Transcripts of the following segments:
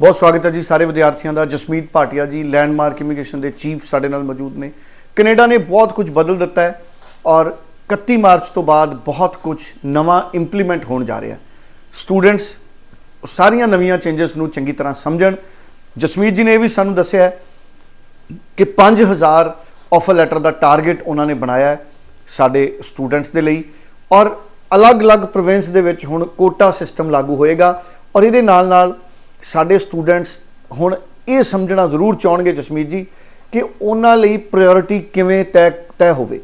ਬਹੁਤ ਸਵਾਗਤ ਹੈ ਜੀ ਸਾਰੇ ਵਿਦਿਆਰਥੀਆਂ ਦਾ। ਜਸਮੀਤ ਭਾਟੀਆ ਜੀ ਲੈਂਡਮਾਰਕ ਇਮੀਗ੍ਰੇਸ਼ਨ ਦੇ ਚੀਫ ਸਾਡੇ ਨਾਲ ਮੌਜੂਦ ਨੇ। ਕੈਨੇਡਾ ਨੇ ਬਹੁਤ ਕੁਝ ਬਦਲ ਦਿੱਤਾ ਹੈ ਔਰ 31 ਮਾਰਚ ਤੋਂ ਬਾਅਦ ਬਹੁਤ ਕੁਝ ਨਵਾਂ ਇੰਪਲੀਮੈਂਟ ਹੋਣ ਜਾ ਰਿਹਾ ਹੈ। ਸਟੂਡੈਂਟਸ ਸਾਰੀਆਂ ਨਵੀਆਂ ਚੇਂਜਸ ਨੂੰ ਚੰਗੀ ਤਰ੍ਹਾਂ ਸਮਝਣ। ਜਸਮੀਤ ਜੀ ਨੇ ਇਹ ਵੀ ਸਾਨੂੰ ਦੱਸਿਆ ਹੈ ਕਿ 5000 ਆਫਰ ਲੈਟਰ ਦਾ ਟਾਰਗੇਟ ਉਹਨਾਂ ਨੇ ਬਣਾਇਆ ਹੈ ਸਾਡੇ ਸਟੂਡੈਂਟਸ ਦੇ ਲਈ ਔਰ ਅਲੱਗ-ਅਲੱਗ ਪ੍ਰੋਵਿੰਸ ਦੇ ਵਿੱਚ ਹੁਣ ਕੋਟਾ ਸਿਸਟਮ ਲਾਗੂ ਹੋਏਗਾ ਔਰ ਇਹਦੇ ਨਾਲ-ਨਾਲ ਸਾਡੇ ਸਟੂਡੈਂਟਸ ਹੁਣ ਇਹ ਸਮਝਣਾ ਜ਼ਰੂਰ ਚਾਹਣਗੇ ਜਸਮੀਤ ਜੀ ਕਿ ਉਹਨਾਂ ਲਈ ਪ੍ਰਾਇੋਰਟੀ ਕਿਵੇਂ ਤੈਅ ਤੈਅ ਹੋਵੇ।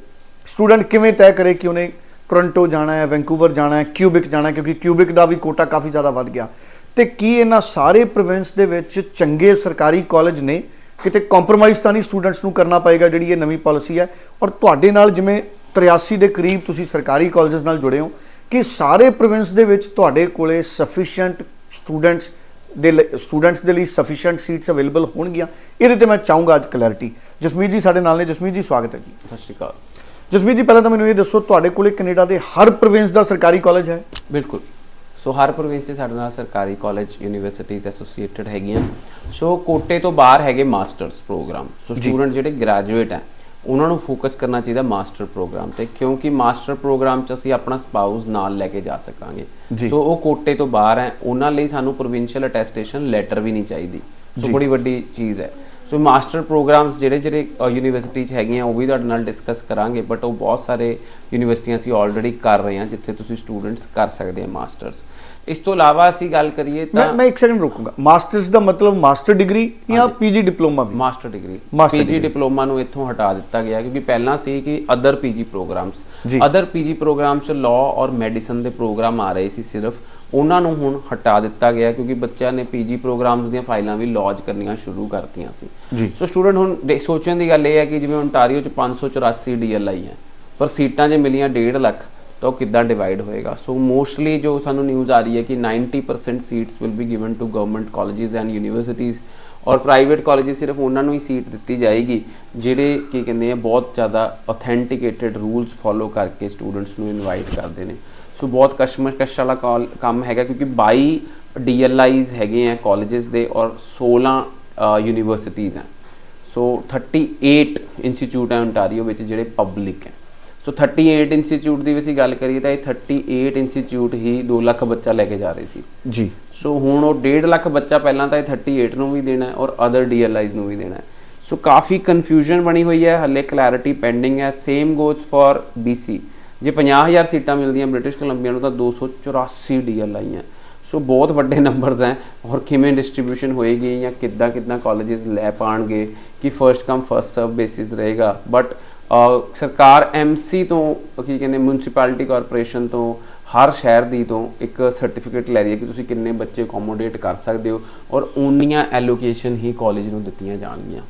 ਸਟੂਡੈਂਟ ਕਿਵੇਂ ਤੈਅ ਕਰੇ ਕਿ ਉਹਨੇ ਟੋਰਾਂਟੋ ਜਾਣਾ ਹੈ ਵੈਂਕੂਵਰ ਜਾਣਾ ਹੈ ਕਿਊਬਿਕ ਜਾਣਾ ਕਿਉਂਕਿ ਕਿਊਬਿਕ ਦਾ ਵੀ ਕੋਟਾ ਕਾਫੀ ਜ਼ਿਆਦਾ ਵੱਧ ਗਿਆ। ਤੇ ਕੀ ਇਹਨਾਂ ਸਾਰੇ ਪ੍ਰੋਵਿੰਸ ਦੇ ਵਿੱਚ ਚੰਗੇ ਸਰਕਾਰੀ ਕਾਲਜ ਨੇ? ਕਿਤੇ ਕੰਪਰੋਮਾਈਜ਼ ਤਾਂ ਨਹੀਂ ਸਟੂਡੈਂਟਸ ਨੂੰ ਕਰਨਾ ਪਏਗਾ ਜਿਹੜੀ ਇਹ ਨਵੀਂ ਪਾਲਿਸੀ ਹੈ? ਔਰ ਤੁਹਾਡੇ ਨਾਲ ਜਿਵੇਂ 83 ਦੇ ਕਰੀਬ ਤੁਸੀਂ ਸਰਕਾਰੀ ਕਾਲਜਸ ਨਾਲ ਜੁੜੇ ਹੋ, ਕਿ ਸਾਰੇ ਪ੍ਰੋਵਿੰਸ ਦੇ ਵਿੱਚ ਤੁਹਾਡੇ ਕੋਲੇ ਸਫੀਸ਼ੀਐਂਟ ਸਟੂਡੈਂਟਸ ਦੇ ਸਟੂਡੈਂਟਸ ਦੇ ਲਈ ਸਫੀਸ਼ੀਐਂਟ ਸੀਟਸ ਅਵੇਲੇਬਲ ਹੋਣਗੀਆਂ। ਇਹਦੇ ਤੇ ਮੈਂ ਚਾਹੂੰਗਾ ਅੱਜ ਕਲੈਰਿਟੀ ਜਸਮੀਤ ਜੀ ਸਾਡੇ ਨਾਲ ਨੇ। ਜਸਮੀਤ ਜੀ ਸਵਾਗਤ ਹੈ ਜੀ। ਸਤਿ ਸ਼੍ਰੀ ਅਕਾਲ। ਜਸਮੀਤ ਜੀ ਪਹਿਲਾਂ ਤਾਂ ਮੈਨੂੰ ਇਹ ਦੱਸੋ ਤੁਹਾਡੇ ਕੋਲੇ ਕੈਨੇਡਾ ਦੇ ਹਰ ਪ੍ਰੋਵਿੰਸ ਦਾ ਸਰਕਾਰੀ ਕਾਲਜ ਹੈ? ਬਿਲਕੁਲ। ਸੋ ਹਰ ਪ੍ਰੋਵਿੰਸ 'ਚ ਸਾਡੇ ਨਾਲ ਸਰਕਾਰੀ ਕਾਲਜ ਯੂਨੀਵਰਸਿਟੀਜ਼ ਐਸੋਸੀਏਟਡ ਹੈਗੀਆਂ। ਸੋ ਕੋਟੇ ਤੋਂ ਬਾਹਰ ਹੈਗੇ ਮਾਸਟਰਸ ਪ੍ਰੋਗਰਾਮ ਸੋ ਸਟੂਡੈਂਟ ਜਿਹੜੇ ਗ੍ਰੈਜੂਏਟ ਹੈ ਉਹਨਾਂ ਨੂੰ ਫੋਕਸ ਕਰਨਾ ਚਾਹੀਦਾ ਮਾਸਟਰ ਪ੍ਰੋਗਰਾਮ ਤੇ ਕਿਉਂਕਿ ਮਾਸਟਰ ਪ੍ਰੋਗਰਾਮ 'ਚ ਅਸੀਂ ਆਪਣਾ ਸਪਾਊਸ ਨਾਲ ਲੈ ਕੇ ਜਾ ਸਕਾਂਗੇ। ਸੋ ਉਹ ਕੋਟੇ ਤੋਂ ਬਾਹਰ ਹੈ ਉਹਨਾਂ ਲਈ ਸਾਨੂੰ ਪ੍ਰੋਵਿੰਸ਼ੀਅਲ ਅਟੈਸਟੇਸ਼ਨ ਲੈਟਰ ਵੀ ਨਹੀਂ ਚਾਹੀਦੀ। ਸੋ ਬੜੀ ਵੱਡੀ ਚੀਜ਼ ਹੈ। ਸੋ ਮਾਸਟਰ ਪ੍ਰੋਗਰਾਮਸ ਜਿਹੜੇ ਜਿਹੜੇ ਯੂਨੀਵਰਸਿਟੀ 'ਚ ਹੈਗੀਆਂ ਉਹ ਵੀ ਤੁਹਾਡੇ ਨਾਲ ਡਿਸਕਸ ਕਰਾਂਗੇ ਬਟ ਉਹ ਬਹੁਤ ਸਾਰੇ ਯੂਨੀਵਰਸਿਟੀਆਂ ਅਸੀਂ ਆਲਰੇਡੀ ਕਰ ਰਹੇ ਹਾਂ ਜਿੱਥੇ ਤੁਸੀਂ ਸਟੂਡੈਂਟਸ ਕਰ ਸਕਦੇ ਆ ਮਾਸਟਰਸ ਇਸ ਤੋਂ ਇਲਾਵਾ ਅਸੀਂ ਗੱਲ ਕਰੀਏ ਤਾਂ ਮੈਂ ਇੱਕ ਸੈਕਿੰਡ ਰੁਕੂੰਗਾ। ਮਾਸਟਰਸ ਦਾ ਮਤਲਬ ਮਾਸਟਰ ਡਿਗਰੀ ਜਾਂ ਪੀਜੀ ਡਿਪਲੋਮਾ ਵੀ? Master degree PG. ਡਿਪਲੋਮਾ ਨੂੰ ਇੱਥੋਂ ਹਟਾ ਦਿੱਤਾ ਗਿਆ ਕਿਉਂਕਿ ਪਹਿਲਾਂ ਸੀ ਕਿ other PG programs. Other PG program ਚ ਲਾਅ ਔਰ ਮੈਡੀਸਨ ਦੇ ਪ੍ਰੋਗਰਾਮ ਆ ਰਹੇ ਸੀ ਸਿਰਫ। ਉਹਨਾਂ ਨੂੰ ਹੁਣ ਹਟਾ ਦਿੱਤਾ ਗਿਆ ਕਿਉਂਕਿ ਬੱਚਿਆਂ ਨੇ ਪੀਜੀ ਪ੍ਰੋਗਰਾਮਸ ਦੀਆਂ ਫਾਈਲਾਂ ਵੀ ਲੌਂਚ ਕਰਨੀਆਂ ਸ਼ੁਰੂ ਕਰਤੀਆਂ ਸੀ। ਸੋ ਸਟੂਡੈਂਟ ਹੁਣ ਸੋਚਣ ਦੀ ਗੱਲ ਇਹ ਹੈ ਕਿ ਜਿਵੇਂ ਓਨਟਾਰੀਓ ਚ 584 ਡੀਐਲਆਈ ਹੈ ਪਰ ਸੀਟਾਂ ਜੇ ਮਿਲੀਆਂ 1.5 ਲੱਖ। ਤਾਂ ਉਹ ਕਿੱਦਾਂ ਡਿਵਾਈਡ ਹੋਏਗਾ? ਸੋ ਮੋਸਟਲੀ ਜੋ ਸਾਨੂੰ ਨਿਊਜ਼ ਆ ਰਹੀ ਹੈ ਕਿ 90% seats will be given to government colleges and universities ਔਰ ਪ੍ਰਾਈਵੇਟ ਕਾਲਜਸ ਸਿਰਫ ਉਹਨਾਂ ਨੂੰ ਹੀ ਸੀਟ ਦਿੱਤੀ ਜਾਏਗੀ, ਜਿਹੜੇ ਕੀ ਕਹਿੰਦੇ ਆ, ਬਹੁਤ ਜ਼ਿਆਦਾ ਅਥੈਂਟੀਕੇਟਡ ਰੂਲਸ ਫੋਲੋ ਕਰਕੇ ਸਟੂਡੈਂਟਸ ਨੂੰ ਇਨਵਾਈਟ ਕਰਦੇ ਨੇ। ਸੋ ਬਹੁਤ ਕਸ਼ਮਕਸ਼ ਵਾਲਾ ਕਾਲ- ਕੰਮ ਹੈਗਾ ਕਿਉਂਕਿ 22 ਡੀਐਲਆਈਜ਼ ਹੈਗੇ ਆ ਕਾਲਜਸ ਦੇ ਔਰ 16 ਯੂਨੀਵਰਸਿਟੀਜ਼ ਹੈ ਸੋ 38 ਇੰਸਟੀਚਿਊਟ ਹੈ ਓਨਟਾਰੀਓ ਵਿੱਚ ਜਿਹੜੇ ਪਬਲਿਕ ਹੈ ਸੋ 38 ਇੰਸਟੀਚਿਊਟ ਦੀ ਵੀ ਅਸੀਂ ਗੱਲ ਕਰੀਏ ਤਾਂ ਇਹ 38 ਇੰਸਟੀਚਿਊਟ ਹੀ 2 ਲੱਖ ਬੱਚਾ ਲੈ ਕੇ ਜਾ ਰਹੇ ਸੀ। ਜੀ। ਸੋ ਹੁਣ ਉਹ 1.5 ਲੱਖ ਬੱਚਾ ਪਹਿਲਾਂ ਤਾਂ ਇਹ 38 ਨੂੰ ਵੀ ਦੇਣਾ ਹੈ ਔਰ ਅਦਰ ਡੀਐਲਆਈਜ਼ ਨੂੰ ਵੀ ਦੇਣਾ ਹੈ। ਸੋ ਕਾਫੀ ਕਨਫਿਊਜ਼ਨ ਬਣੀ ਹੋਈ ਹੈ ਹੱਲੇ ਕਲੈਰਿਟੀ ਪੈਂਡਿੰਗ ਹੈ। ਸੇਮ ਗੋਜ਼ ਫॉर BC ਜੇ 50000 ਸੀਟਾਂ ਮਿਲਦੀਆਂ ਬ੍ਰਿਟਿਸ਼ ਕੋਲੰਬੀਆ ਨੂੰ ਤਾਂ 284 ਡੀਐਲਆਈ ਹੈ। ਸੋ ਬਹੁਤ ਵੱਡੇ ਨੰਬਰਸ ਹੈ ਔਰ ਕਿਵੇਂ ਡਿਸਟ੍ਰੀਬਿਊਸ਼ਨ ਹੋਏਗੀ ਜਾਂ ਕਿੱਦਾਂ ਕਿੱਦਾਂ ਕਾਲਜਸ ਲੈ ਪਾਣਗੇ ਕਿ first come first serve basis ਰਹੇਗਾ। ਬਟ ਸਰਕਾਰ ਐਮਸੀ ਤੋਂ, ਕੀ ਕਹਿੰਦੇ ਮਿਊਨਿਸਪੈਲਿਟੀ ਕਾਰਪੋਰੇਸ਼ਨ ਤੋਂ, ਹਰ ਸ਼ਹਿਰ ਦੀ ਤੋਂ ਇੱਕ ਸਰਟੀਫਿਕੇਟ ਲੈ ਰਹੀ ਹੈ ਕਿ ਤੁਸੀਂ ਕਿੰਨੇ ਬੱਚੇ ਅਕੋਮੋਡੇਟ ਕਰ ਸਕਦੇ ਹੋ ਔਰ ਉਨੀਆਂ ਐਲੋਕੇਸ਼ਨ ਹੀ ਕਾਲਜ ਨੂੰ ਦਿੱਤੀਆਂ ਜਾਣਗੀਆਂ।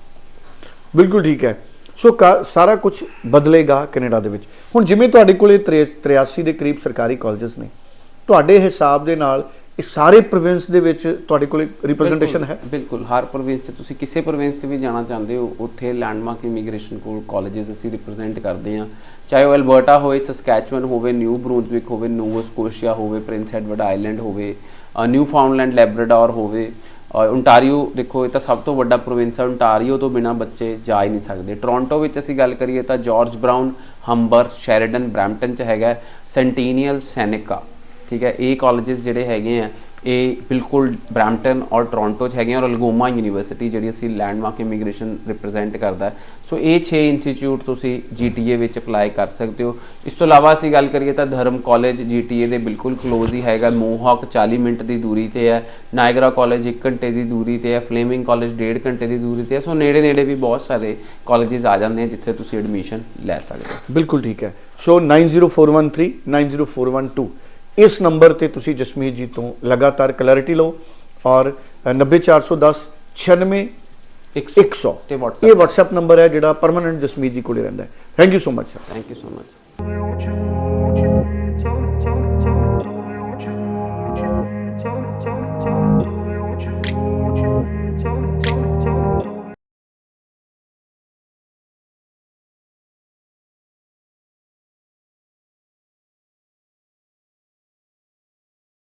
ਬਿਲਕੁਲ ਠੀਕ ਹੈ। ਸੋ ਕਾ- ਸਾਰਾ ਕੁਝ ਬਦਲੇਗਾ ਕੈਨੇਡਾ ਦੇ ਵਿੱਚ। ਹੁਣ ਜਿਵੇਂ ਤੁਹਾਡੇ ਕੋਲੇ 83 ਦੇ ਕਰੀਬ ਸਰਕਾਰੀ ਕਾਲਜਸ ਨੇ, ਤੁਹਾਡੇ ਹਿਸਾਬ ਦੇ ਨਾਲ ਇਹ ਸਾਰੇ ਪ੍ਰੋਵਿੰਸ ਦੇ ਵਿੱਚ ਤੁਹਾਡੇ ਕੋਲੇ ਰਿਪਰੈਜ਼ੈਂਟੇਸ਼ਨ ਹੈ? ਬਿਲਕੁਲ- ਹਰ ਪ੍ਰੋਵਿੰਸ 'ਚ ਤੁਸੀਂ ਕਿਸੇ ਪ੍ਰੋਵਿੰਸ 'ਚ ਵੀ ਜਾਣਾ ਚਾਹੁੰਦੇ ਹੋ ਉੱਥੇ ਲੈਂਡਮਾਰਕ ਇਮੀਗ੍ਰੇਸ਼ਨ ਕੋਲ ਕਾਲਜਸ ਅਸੀਂ ਰਿਪਰੈਜ਼ੈਂਟ ਕਰਦੇ ਹਾਂ। ਚਾਹੇ ਉਹ ਐਲਬਰਟਾ ਹੋਵੇ ਸਸਕੈਚੁਅਨ ਹੋਵੇ ਨਿਊ ਬਰੂਨਜ਼ਵਿਕ ਹੋਵੇ ਨੋਵਾ ਸਕੋਸ਼ੀਆ ਹੋਵੇ ਪ੍ਰਿੰਸ ਐਡਵਰਡ ਆਈਲੈਂਡ ਹੋਵੇ ਨਿਊ ਫਾਊਂਡਲੈਂਡ ਲੈਬਰਾਡੋਰ ਹੋਵੇ ਔਰ ਓਨਟਾਰੀਓ ਦੇਖੋ ਇਹ ਤਾਂ ਸਭ ਤੋਂ ਵੱਡਾ ਪ੍ਰੋਵਿੰਸ ਹੈ। ਓਨਟਾਰੀਓ ਤੋਂ ਬਿਨਾ ਬੱਚੇ ਜਾ ਹੀ ਨਹੀਂ ਸਕਦੇ। ਟੋਰਾਂਟੋ ਵਿੱਚ ਅਸੀਂ ਗੱਲ ਕਰੀਏ ਤਾਂ George Brown Humber Sheridan Brampton ਚ ਹੈਗਾ ਸੈਂਟੀਨੀਅਲ ਸੈਨਿਕਾ ਠੀਕ ਹੈ, ਇਹ ਕਾਲਜਸ ਜਿਹੜੇ ਹੈਗੇ ਆ, ਇਹ ਬਿਲਕੁਲ ਬ੍ਰੈਂਪਟਨ ਔਰ ਟੋਰਾਂਟੋ ਚ ਹੈਗੇ ਆ ਔਰ ਅਲਗੋਮਾ ਯੂਨੀਵਰਸਿਟੀ ਜਿਹੜੀ ਅਸੀਂ ਲੈਂਡਮਾਰਕ ਇਮੀਗ੍ਰੇਸ਼ਨ ਰਿਪਰੈਜ਼ੈਂਟ ਕਰਦਾ ਸੋ ਇਹ 6 ਇੰਸਟੀਚਿਊਟ ਤੁਸੀਂ GTA ਵਿੱਚ ਅਪਲਾਈ ਕਰ ਸਕਦੇ ਹੋ। ਇਸ ਤੋਂ ਇਲਾਵਾ ਅਸੀਂ ਗੱਲ ਕਰੀਏ ਤਾਂ ਧਰਮ ਕਾਲਜ GTA ਦੇ ਬਿਲਕੁਲ ক্লোਜ਼ ਹੀ ਹੈਗਾ। ਮੋਹੌਕ 40 ਮਿੰਟ ਦੀ ਦੂਰੀ ਤੇ ਹੈ ਨਾਇਗਰਾ ਕਾਲਜ 1 ਘੰਟੇ ਦੀ ਦੂਰੀ ਤੇ ਹੈ ਫਲੇਮਿੰਗ ਕਾਲਜ 1.5 ਘੰਟੇ ਦੀ ਦੂਰੀ ਤੇ ਹੈ। ਸੋ ਨੇੜੇ ਨੇੜੇ ਵੀ ਬਹੁਤ ਸਾਰੇ ਕਾਲਜਸ ਆ ਜਾਂਦੇ ਆ ਜਿੱਥੇ ਤੁਸੀਂ ਐਡਮਿਸ਼ਨ ਲੈ ਸਕਦੇ ਹੋ। ਬਿਲਕੁਲ ਠੀਕ ਹੈ। ਸੋ 90413 90412 ਇਸ ਨੰਬਰ ਤੇ ਤੁਸੀਂ ਜਸਮੀਤ ਜੀ ਤੋਂ ਲਗਾਤਾਰ ਕਲੈਰਿਟੀ ਲਓ ਔਰ 90410 96 100 ਤੇ ਇਹ WhatsApp WhatsApp ਨੰਬਰ ਹੈ ਜਿਹੜਾ ਪਰਮਨੈਂਟ ਜਸਮੀਤ ਜੀ ਕੋਲੇ ਰਹਿੰਦਾ ਹੈ। Thank you so much sir thank you so much